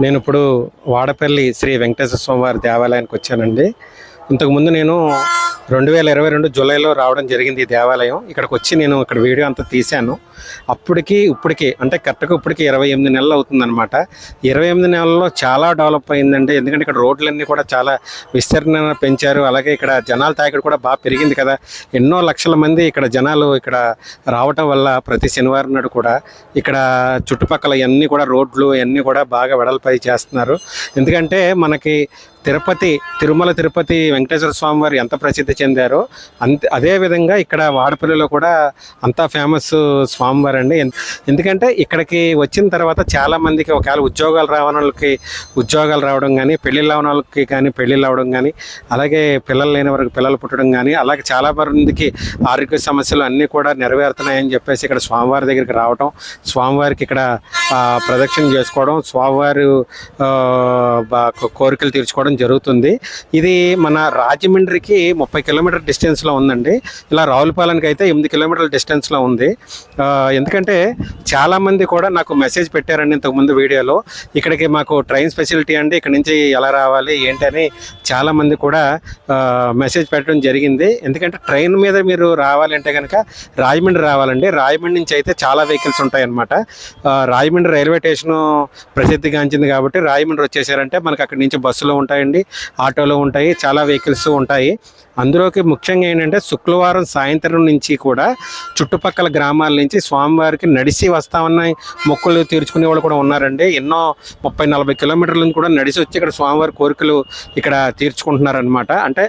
నేను ఇప్పుడు వాడపల్లి శ్రీ వెంకటేశ్వర స్వామివారి దేవాలయానికి వచ్చానండి. ఇంతకుముందు నేను రెండు వేల ఇరవై రెండు జూలైలో రావడం జరిగింది ఈ దేవాలయం. ఇక్కడికి వచ్చి నేను ఇక్కడ వీడియో అంతా తీశాను. అప్పటికి ఇప్పటికి అంటే కరెక్ట్గా ఇప్పటికి ఇరవై ఎనిమిది నెలలు అవుతుందన్నమాట. ఇరవై ఎనిమిది నెలల్లో చాలా డెవలప్ అయిందండి. ఎందుకంటే ఇక్కడ రోడ్లన్నీ కూడా చాలా విస్తరణ పెంచారు. అలాగే ఇక్కడ జనాల తాకిడి కూడా బాగా పెరిగింది కదా. ఎన్నో లక్షల మంది ఇక్కడ జనాలు ఇక్కడ రావటం వల్ల ప్రతి శనివారం నాడు కూడా ఇక్కడ చుట్టుపక్కల అన్నీ కూడా రోడ్లు అన్నీ కూడా బాగా వెడల్పై చేస్తున్నారు. ఎందుకంటే మనకి తిరుపతి తిరుమల తిరుపతి వెంకటేశ్వర స్వామి వారు ఎంత ప్రసిద్ధి చెందారో అంతే అదే విధంగా ఇక్కడ వాడపల్లిలో కూడా అంతా ఫేమస్ స్వామివారు అండి ఎందుకంటే ఇక్కడికి వచ్చిన తర్వాత చాలామందికి ఒకవేళ ఉద్యోగాలు రావని వాళ్ళకి ఉద్యోగాలు రావడం కానీ పెళ్ళిళ్ళు వాళ్ళకి కానీ పెళ్ళిళ్ళు అవడం కానీ అలాగే పిల్లలు లేని వారికి పిల్లలు పుట్టడం కానీ అలాగే చాలా మందికి ఆరోగ్య సమస్యలు అన్నీ కూడా నెరవేరుతున్నాయని చెప్పేసి ఇక్కడ స్వామివారి దగ్గరికి రావడం స్వామివారికి ఇక్కడ ప్రదక్షిణ చేసుకోవడం స్వామివారు బా- కోరికలు తీర్చుకోవడం జరుగుతుంది. ఇది మన రాజమండ్రికి ముప్పై కిలోమీటర్ డిస్టెన్స్లో ఉందండి. ఇలా రావులపాలెంకి అయితే ఎనిమిది కిలోమీటర్ల డిస్టెన్స్లో ఉంది. ఎందుకంటే చాలామంది కూడా నాకు మెసేజ్ పెట్టారండి ఇంతకుముందు వీడియోలో. ఇక్కడికి మాకు ట్రైన్ ఫెసిలిటీ అండి. ఇక్కడ నుంచి ఎలా రావాలి ఏంటి అని చాలామంది కూడా మెసేజ్ పెట్టడం జరిగింది. ఎందుకంటే ట్రైన్ మీద మీరు రావాలంటే కనుక రాజమండ్రి రావాలండి. రాజమండ్రి నుంచి అయితే చాలా వెహికల్స్ ఉంటాయన్నమాట. రాజమండ్రి రైల్వే స్టేషన్ ప్రసిద్ధిగాంచింది కాబట్టి రాజమండ్రి వచ్చేసారంటే మనకు అక్కడి నుంచి బస్సులు ఉంటాయండి. ఆటోలు ఉంటాయి చాలా వెహికల్స్ ఉంటాయి. అందులోకి ముఖ్యంగా ఏంటంటే శుక్రవారం సాయంత్రం నుంచి కూడా చుట్టుపక్కల గ్రామాల నుంచి స్వామివారికి నడిచి వస్తామన్న మొక్కులు తీర్చుకునే వాళ్ళు కూడా ఉన్నారండి. ఎన్నో ముప్పై నలభై కిలోమీటర్ల నుంచి కూడా నడిచి వచ్చి ఇక్కడ స్వామివారి కోరికలు ఇక్కడ తీర్చుకుంటున్నారనమాట అంటే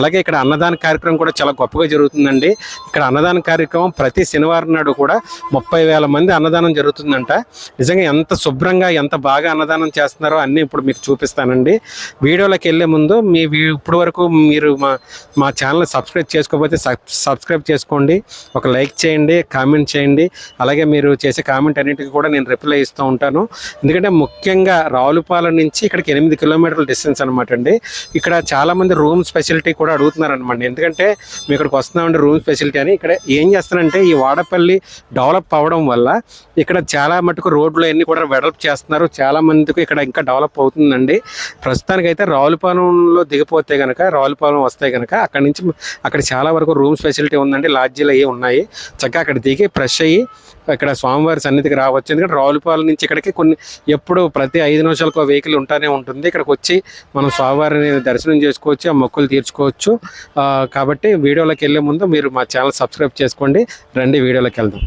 అలాగే ఇక్కడ అన్నదాన కార్యక్రమం కూడా చాలా గొప్పగా జరుగుతుందండి. ఇక్కడ అన్నదాన కార్యక్రమం ప్రతి శనివారం నాడు కూడా ముప్పై వేల మంది అన్నదానం జరుగుతుందంట. నిజంగా ఎంత శుభ్రంగా ఎంత బాగా అన్నదానం చేస్తున్నారో అన్నీ ఇప్పుడు మీకు చూపిస్తానండి. వీడియోలోకి వెళ్ళే ముందు మీ వీ- ఇప్పుడు వరకు మీరు మా మా ఛానల్ సబ్స్క్రైబ్ చేసుకోకపోతే సబ్- సబ్స్క్రైబ్ చేసుకోండి. ఒక లైక్ చేయండి కామెంట్ చేయండి. అలాగే మీరు చేసే కామెంట్ అన్నిటికీ కూడా నేను రిప్లై ఇస్తూ ఉంటాను. ఎందుకంటే ముఖ్యంగా రావులపాలెం నుంచి ఇక్కడికి ఎనిమిది కిలోమీటర్ల డిస్టెన్స్ అనమాట అండి. ఇక్కడ చాలామంది రూమ్ ఫెసిలిటీ కూడా అడుగుతున్నారు అనమాట ఎందుకంటే మేము ఇక్కడికి వస్తున్నామండి రూమ్ ఫెసిలిటీ అని. ఇక్కడ ఏం చేస్తానంటే ఈ వాడపల్లి డెవలప్ అవ్వడం వల్ల ఇక్కడ చాలా మటుకు రోడ్లు అన్నీ కూడా వెడల్ప్ చేస్తున్నారు. చాలా మందికి ఇక్కడ ఇంకా డెవలప్ అవుతుందండి. ప్రస్తుతానికైతే రావులపాలెంలో దిగిపోతే కనుక రావులపాలెం వస్తే కనుక అక్కడ నుంచి అక్కడ చాలా వరకు రూమ్స్ ఫెసిలిటీ ఉందండి. లాడ్జీలు అవి ఉన్నాయి. చక్కగా అక్కడ దిగి ఫ్రెష్ అయ్యి ఇక్కడ స్వామివారి సన్నిధికి రావచ్చు. ఎందుకంటే రావులపాలెం నుంచి ఇక్కడికి కొన్ని ఎప్పుడు ప్రతి ఐదు నిమిషాలకు వెహికల్ ఉంటానే ఉంటుంది. ఇక్కడికి వచ్చి మనం స్వామివారిని దర్శనం చేసుకోవచ్చు ఆ మొక్కులు తీర్చుకోవచ్చు. కాబట్టి వీడియోలోకి వెళ్ళే ముందు మీరు మా ఛానల్ సబ్స్క్రైబ్ చేసుకోండి. రండి వీడియోలోకి వెళ్దాం.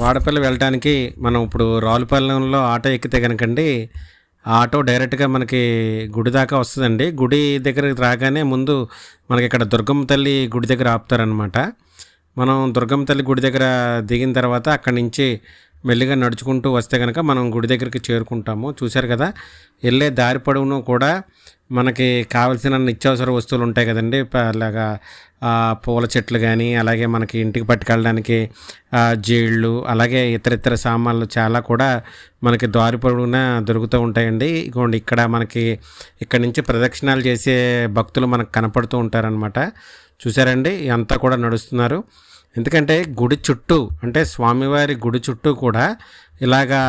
వాడపల్లి వెళ్ళడానికి మనం ఇప్పుడు రావులపాలెంలో ఆటో ఎక్కితే కనుకండి ఆటో డైరెక్ట్గా మనకి గుడి దాకా వస్తుందండి. గుడి దగ్గరికి రాగానే ముందు మనకి ఇక్కడ దుర్గమ్మ తల్లి గుడి దగ్గర ఆపుతారనమాట మనం దుర్గమ్మ తల్లి గుడి దగ్గర దిగిన తర్వాత అక్కడి నుంచి మెల్లిగా నడుచుకుంటూ వస్తే కనుక మనం గుడి దగ్గరికి చేరుకుంటాము. చూశారు కదా? వెళ్ళే దారి పొడవును కూడా మనకి కావలసిన నిత్యావసర వస్తువులు ఉంటాయి కదండి. అలాగా పూల చెట్లు కానీ అలాగే మనకి ఇంటికి పట్టుకెళ్ళడానికి జీళ్ళు అలాగే ఇతర ఇతర సామాన్లు చాలా కూడా మనకి దారి పొడవున దొరుకుతూ ఉంటాయండి. ఇగోండి ఇక్కడ మనకి ఇక్కడ నుంచి ప్రదక్షిణాలు చేసే భక్తులు మనకు కనపడుతూ ఉంటారనమాట చూసారండి అంతా కూడా నడుస్తున్నారు. ఎందుకంటే గుడి చుట్టూ అంటే స్వామివారి గుడి చుట్టూ కూడా ఇలాగా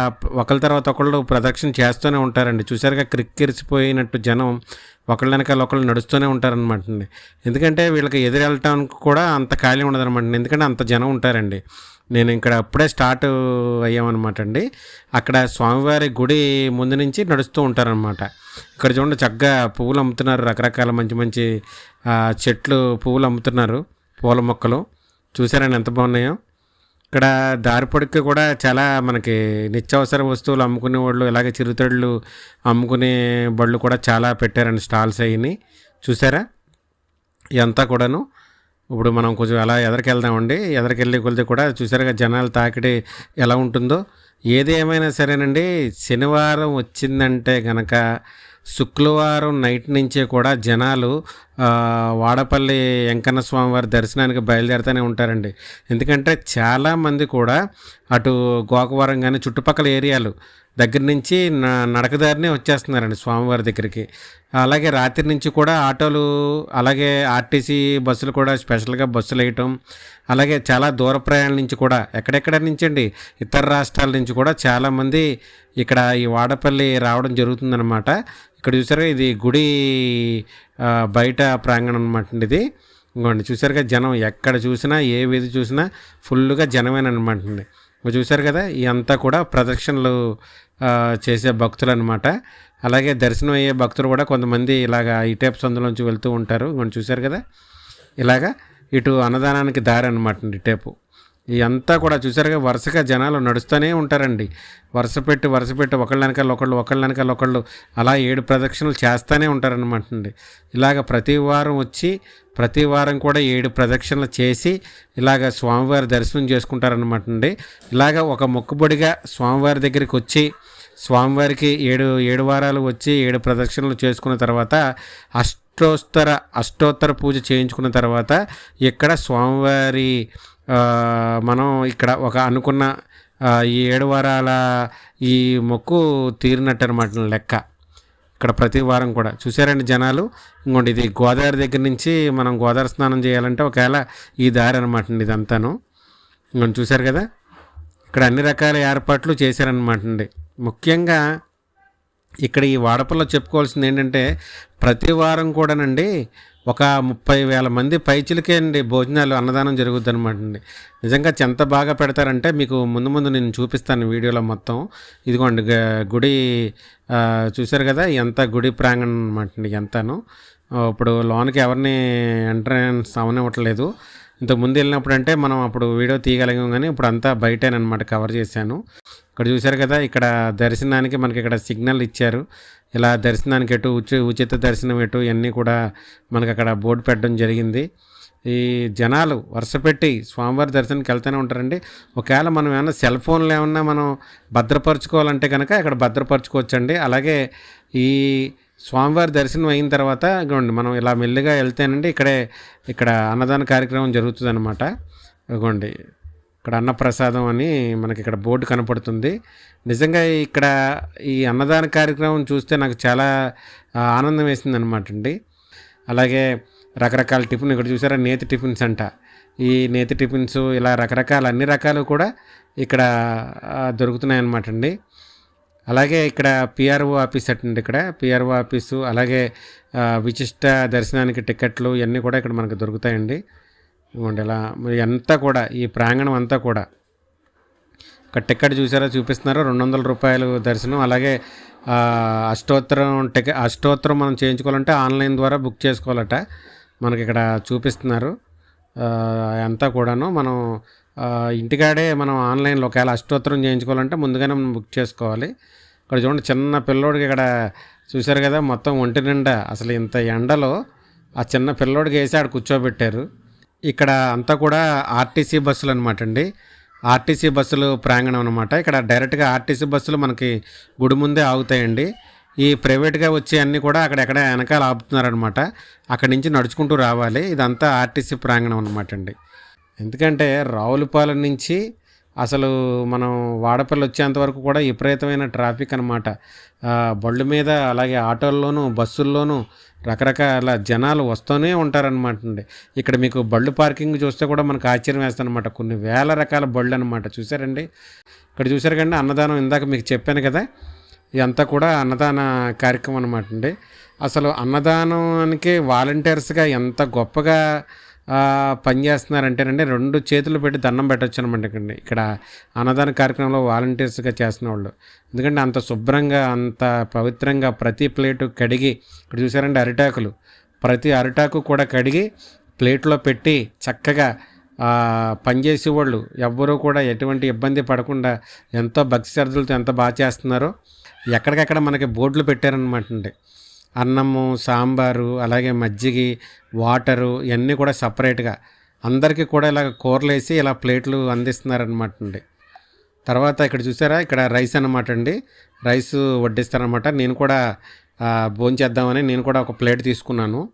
ఒకళ్ళ తర్వాత ఒకళ్ళు ప్రదక్షిణ చేస్తూనే ఉంటారండి. చూసారుగా క్రిక్కిరిసిపోయినట్టు జనం ఒకళ్ళ వెనకాల ఒకళ్ళు నడుస్తూనే ఉంటారనమాట అండి. ఎందుకంటే వీళ్ళకి ఎదురు వెళ్ళటానికి కూడా అంత ఖాళీ ఉండదనమాట ఎందుకంటే అంత జనం ఉంటారండి. నేను ఇక్కడ అప్పుడే స్టార్ట్ అయ్యామన్నమాట అండి. అక్కడ స్వామివారి గుడి ముందు నుంచి నడుస్తూ ఉంటారనమాట ఇక్కడ చూడండి చక్కగా పువ్వులు అమ్ముతున్నారు రకరకాల మంచి మంచి చెట్లు పువ్వులు అమ్ముతున్నారు పూల మొక్కలు. చూసారండి ఎంత బాగున్నాయో? ఇక్కడ దారి పొడుక్కి కూడా చాలా మనకి నిత్యావసర వస్తువులు అమ్ముకునే వాళ్ళు ఇలాగే చిరుతళ్ళు అమ్ముకునే బళ్ళు కూడా చాలా పెట్టారండి స్టాల్స్ అయ్యి చూసారా? ఇదంతా కూడాను. ఇప్పుడు మనం కొంచెం అలా ఎదరికెళ్దామండి. ఎదరికెళ్ళి కొలితే కూడా చూసారుగా జనాలు తాకిడి ఎలా ఉంటుందో. ఏది ఏమైనా సరేనండి. శనివారం వచ్చిందంటే కనుక శుక్రవారం నైట్ నుంచే కూడా జనాలు వాడపల్లి వెంకన్న స్వామివారి దర్శనానికి బయలుదేరుతూనే ఉంటారండి. ఎందుకంటే చాలామంది కూడా అటు గోకవరం కానీ చుట్టుపక్కల ఏరియాలు దగ్గర నుంచి న- నడకదారినే వచ్చేస్తున్నారండి స్వామివారి దగ్గరికి. అలాగే రాత్రి నుంచి కూడా ఆటోలు అలాగే ఆర్టీసీ బస్సులు కూడా స్పెషల్గా బస్సులు వేయటం అలాగే చాలా దూర ప్రయాణాల నుంచి కూడా ఎక్కడెక్కడ నుంచి అండి ఇతర రాష్ట్రాల నుంచి కూడా చాలామంది ఇక్కడ ఈ వాడపల్లి రావడం జరుగుతుందన్నమాట. ఇక్కడ చూసారా ఇది గుడి బయట ప్రాంగణం అనమాట అండి ఇది. ఇంకోండి చూసారుగా జనం ఎక్కడ చూసినా ఏ వీధి చూసినా ఫుల్గా జనమేనమాట అండి చూసారు కదా ఈ కూడా ప్రదక్షిణలు చేసే భక్తులు అనమాట అలాగే దర్శనం అయ్యే భక్తులు కూడా కొంతమంది ఇలాగా ఈ టైప్ సందులోంచి వెళ్తూ ఉంటారు. ఇంకొని చూసారు కదా ఇలాగా ఇటు అన్నదానానికి దారి అనమాట అండి టేపు. ఇదంతా కూడా చూసారుగా వరుసగా జనాలు నడుస్తూనే ఉంటారండి. వరుస పెట్టి వరుస పెట్టి ఒకళ్ళ వెనకాల ఒకళ్ళు ఒకళ్ళ వెనకాల ఒకళ్ళు అలా ఏడు ప్రదక్షిణలు చేస్తూనే ఉంటారనమాట అండి ఇలాగ ప్రతి వారం వచ్చి ప్రతి వారం కూడా ఏడు ప్రదక్షిణలు చేసి ఇలాగ స్వామివారి దర్శనం చేసుకుంటారనమాట అండి ఇలాగ ఒక మొక్కుబడిగా స్వామివారి దగ్గరికి వచ్చి స్వామివారికి ఏడు ఏడు వారాలు వచ్చి ఏడు ప్రదక్షిణలు చేసుకున్న తర్వాత అష్టోత్తర అష్టోత్తర పూజ చేయించుకున్న తర్వాత ఇక్కడ స్వామివారి మనం ఇక్కడ ఒక అనుకున్న ఈ ఏడు వారాల ఈ మొక్కు తీరినట్టు అనమాట లెక్క. ఇక్కడ ప్రతి వారం కూడా. చూసారండి జనాలు? ఇంకోటి ఇది గోదావరి దగ్గర నుంచి మనం గోదావరి స్నానం చేయాలంటే ఒకవేళ ఈ దారి అనమాట అండి ఇదంతాను. ఇంకొని చూశారు కదా? ఇక్కడ అన్ని రకాల ఏర్పాట్లు చేశారనమాట అండి. ముఖ్యంగా ఇక్కడ ఈ వాడపల్లో చెప్పుకోవాల్సింది ఏంటంటే ప్రతి వారం కూడానండి ఒక ముప్పై వేల మంది పైచిలకే అండి భోజనాలు అన్నదానం జరుగుద్ది అనమాట అండి. నిజంగా ఎంత బాగా పెడతారంటే మీకు ముందు ముందు నేను చూపిస్తాను వీడియోలో మొత్తం. ఇదిగోండి గుడి చూశారు కదా ఎంత గుడి ప్రాంగణం అనమాట అండి ఎంతను. ఇప్పుడు లోనికి ఎవరిని ఎంట్రన్స్ అవనివ్వట్లేదు. ఇంతకు ముందు వెళ్ళినప్పుడు అంటే మనం అప్పుడు వీడియో తీయగలిగాం కానీ ఇప్పుడు అంతా బయటేనమాట కవర్ చేశాను. ఇక్కడ చూశారు కదా ఇక్కడ దర్శనానికి మనకి ఇక్కడ సిగ్నల్ ఇచ్చారు. ఇలా దర్శనానికి ఎటు ఉచి ఉచిత దర్శనం ఎటు ఇవన్నీ కూడా మనకి అక్కడ బోర్డు పెట్టడం జరిగింది. ఈ జనాలు వరుస పెట్టి స్వామివారి దర్శనానికి వెళ్తూనే ఉంటారండి. ఒకవేళ మనం ఏమైనా సెల్ ఫోన్లు ఏమన్నా మనం భద్రపరచుకోవాలంటే కనుక ఇక్కడ భద్రపరచుకోవచ్చండి. అలాగే ఈ స్వామివారి దర్శనం అయిన తర్వాత ఇగోండి మనం ఇలా మెల్లిగా వెళ్తేనండి ఇక్కడే ఇక్కడ అన్నదాన కార్యక్రమం జరుగుతుంది అనమాట ఇగోండి. ఇక్కడ అన్నప్రసాదం అని మనకి ఇక్కడ బోర్డు కనపడుతుంది. నిజంగా ఇక్కడ ఈ అన్నదాన కార్యక్రమం చూస్తే నాకు చాలా ఆనందం వేసింది అనమాట అండి. అలాగే రకరకాల టిఫిన్ ఇక్కడ చూసారా నేతి టిఫిన్స్ అంట. ఈ నేతి టిఫిన్స్ ఇలా రకరకాల అన్ని రకాలు కూడా ఇక్కడ దొరుకుతున్నాయి అన్నమాట అండి. అలాగే ఇక్కడ పిఆర్ఓ ఆఫీస్ అటండి ఇక్కడ. పిఆర్ఓ ఆఫీసు అలాగే విశిష్ట దర్శనానికి టికెట్లు ఇవన్నీ కూడా ఇక్కడ మనకు దొరుకుతాయండి. ఇవ్వండి ఇలా మరి అంతా కూడా ఈ ప్రాంగణం అంతా కూడా. ఇక్కడ టికెట్ చూసారా చూపిస్తున్నారు? రెండు వందల రూపాయలు దర్శనం. అలాగే అష్టోత్తరం టికెట్ అష్టోత్తరం మనం చేయించుకోవాలంటే ఆన్లైన్ ద్వారా బుక్ చేసుకోవాలట. మనకి ఇక్కడ చూపిస్తున్నారు. అంతా కూడాను మనం ఇంటికాడే మనం ఆన్లైన్లో ఒకవేళ అష్టోత్తరం చేయించుకోవాలంటే ముందుగానే మనం బుక్ చేసుకోవాలి. ఇక్కడ చూడండి చిన్న పిల్లోడికి ఇక్కడ చూశారు కదా మొత్తం ఒంటి నిండా. అసలు ఇంత ఎండలో ఆ చిన్న పిల్లోడికి వేసి ఆడ కూర్చోబెట్టారు. ఇక్కడ అంతా కూడా ఆర్టీసీ బస్సులు అనమాట అండి ఆర్టీసీ బస్సులు ప్రాంగణం అనమాట ఇక్కడ డైరెక్ట్గా ఆర్టీసీ బస్సులు మనకి గుడి ముందే ఆగుతాయండి. ఈ ప్రైవేట్గా వచ్చే అన్నీ కూడా అక్కడెక్కడ వెనకాల ఆపుతున్నారనమాట అక్కడి నుంచి నడుచుకుంటూ రావాలి. ఇదంతా ఆర్టీసీ ప్రాంగణం అనమాట అండి ఎందుకంటే రావులపాలెం నుంచి అసలు మనం వాడపల్లి వచ్చేంత వరకు కూడా విపరీతమైన ట్రాఫిక్ అనమాట బళ్ళు మీద అలాగే ఆటోల్లోనూ బస్సుల్లోనూ రకరకాల జనాలు వస్తూనే ఉంటారనమాట అండి. ఇక్కడ మీకు బళ్ళు పార్కింగ్ చూస్తే కూడా మనకు ఆశ్చర్యం వేస్తాను అనమాట కొన్ని వేల రకాల బళ్ళు అనమాట చూసారండి ఇక్కడ చూసారు కండి అన్నదానం ఇందాక మీకు చెప్పాను కదా. ఇదంతా కూడా అన్నదాన కార్యక్రమం అనమాట అండి. అసలు అన్నదానానికి వాలంటీర్స్గా ఎంత గొప్పగా పనిచేస్తున్నారంటేనండి రెండు చేతులు పెట్టి దండం పెట్టచ్చు అనమాట ఇక్కడ. ఇక్కడ అన్నదాన కార్యక్రమంలో వాలంటీర్స్గా చేస్తున్న వాళ్ళు ఎందుకంటే అంత శుభ్రంగా అంత పవిత్రంగా ప్రతి ప్లేటు కడిగి ఇక్కడ చూసారండి అరిటాకులు. ప్రతి అరిటాకు కూడా కడిగి ప్లేట్లో పెట్టి చక్కగా పనిచేసేవాళ్ళు ఎవ్వరూ కూడా ఎటువంటి ఇబ్బంది పడకుండా ఎంతో భక్తి శ్రద్ధలతో ఎంత బాగా చేస్తున్నారో ఎక్కడికక్కడ మనకి బోర్డులు పెట్టారనమాట అండి. అన్నము సాంబారు అలాగే మజ్జిగి వాటరు ఇవన్నీ కూడా సపరేట్గా. అందరికీ కూడా ఇలా కూరలు వేసి ఇలా ప్లేట్లు అందిస్తున్నారనమాట అండి. తర్వాత ఇక్కడ చూసారా? ఇక్కడ రైస్ అనమాట అండి. రైస్ వడ్డిస్తారనమాట నేను కూడా భోంచేద్దామని నేను కూడా ఒక ప్లేట్ తీసుకున్నాను.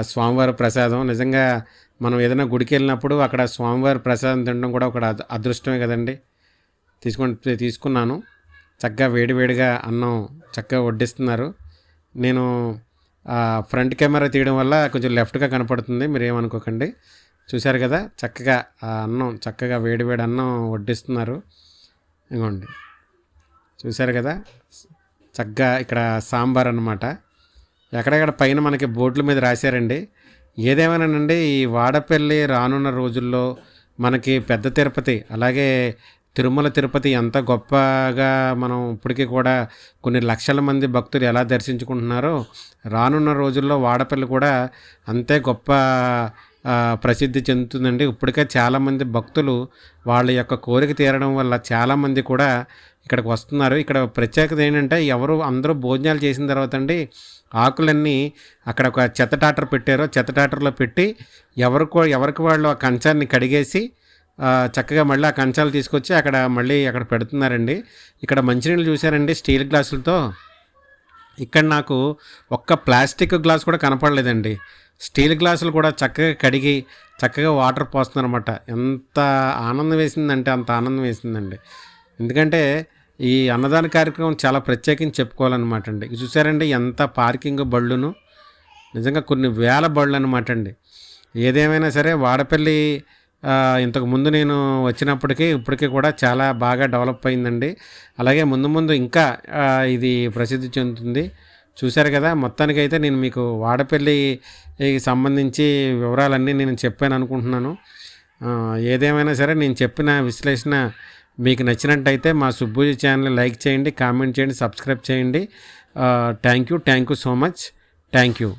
స్వామివారి ప్రసాదం. నిజంగా మనం ఏదైనా గుడికి వెళ్ళినప్పుడు అక్కడ స్వామివారి ప్రసాదం తినడం కూడా ఒక అదృష్టమే కదండి. తీసుకొని తీసుకున్నాను. చక్కగా వేడివేడిగా అన్నం చక్కగా వడ్డిస్తున్నారు. నేను ఫ్రంట్ కెమెరా తీయడం వల్ల కొంచెం లెఫ్ట్గా కనపడుతుంది మీరు ఏమనుకోకండి చూశారు కదా చక్కగా ఆ అన్నం చక్కగా వేడివేడి అన్నం వడ్డిస్తున్నారు. ఇగోండి చూశారు కదా చక్కగా ఇక్కడ సాంబార్ అన్నమాట. ఎక్కడెక్కడ పైన మనకి బోర్డుల మీద రాశారండి. ఏదేమైనానండి ఈ వాడపల్లి రానున్న రోజుల్లో మనకి పెద్ద తిరుపతి అలాగే తిరుమల తిరుపతి ఎంత గొప్పగా మనం ఇప్పటికీ కూడా కొన్ని లక్షల మంది భక్తులు ఎలా దర్శించుకుంటున్నారో రానున్న రోజుల్లో వాడపల్లి కూడా అంతే గొప్ప ప్రసిద్ధి చెందుతుందండి. ఇప్పటికే చాలామంది భక్తులు వాళ్ళ యొక్క కోరిక తీరడం వల్ల చాలామంది కూడా ఇక్కడికి వస్తున్నారు. ఇక్కడ ప్రత్యేకత ఏంటంటే ఎవరు అందరూ భోజనాలు చేసిన తర్వాత అండి ఆకులన్నీ అక్కడ ఒక చెత్త టాటర్ పెట్టారో చెత్త టాటర్లో పెట్టి ఎవరికో ఎవరికి వాళ్ళు ఆ కంచాన్ని కడిగేసి చక్కగా మళ్ళీ ఆ కంచాలు తీసుకొచ్చి అక్కడ మళ్ళీ అక్కడ పెడుతున్నారండి. ఇక్కడ మంచినీళ్ళు చూశారండి స్టీల్ గ్లాసులతో. ఇక్కడ నాకు ఒక్క ప్లాస్టిక్ గ్లాస్ కూడా కనపడలేదండి. స్టీల్ గ్లాసులు కూడా చక్కగా కడిగి చక్కగా వాటర్ పోస్తున్నారన్నమాట. ఎంత ఆనందం వేసిందంటే అంత ఆనందం వేసిందండి. ఎందుకంటే ఈ అన్నదాన కార్యక్రమం చాలా ప్రత్యేకించి చెప్పుకోవాలన్నమాట అండి. ఇది చూసారండి ఎంత పార్కింగ్ బళ్ళును. నిజంగా కొన్ని వేల బళ్ళు అనమాట అండి. ఏదేమైనా సరే వాడపల్లి ఇంతకు ముందు నేను వచ్చినప్పటికీ ఇప్పటికీ కూడా చాలా బాగా డెవలప్ అయిందండి. అలాగే ముందు ముందు ఇంకా ఇది ప్రసిద్ధి చెందుతుంది. చూశారు కదా మొత్తానికైతే నేను మీకు వాడపల్లికి సంబంధించి వివరాలన్నీ నేను చెప్పాను అనుకుంటున్నాను. ఏదేమైనా సరే నేను చెప్పిన విశ్లేషణ మీకు నచ్చినట్టయితే మా సుబ్బుజీ ఛానల్ లైక్ చేయండి కామెంట్ చేయండి సబ్స్క్రైబ్ చేయండి. Thank you thank you so much. Thank you.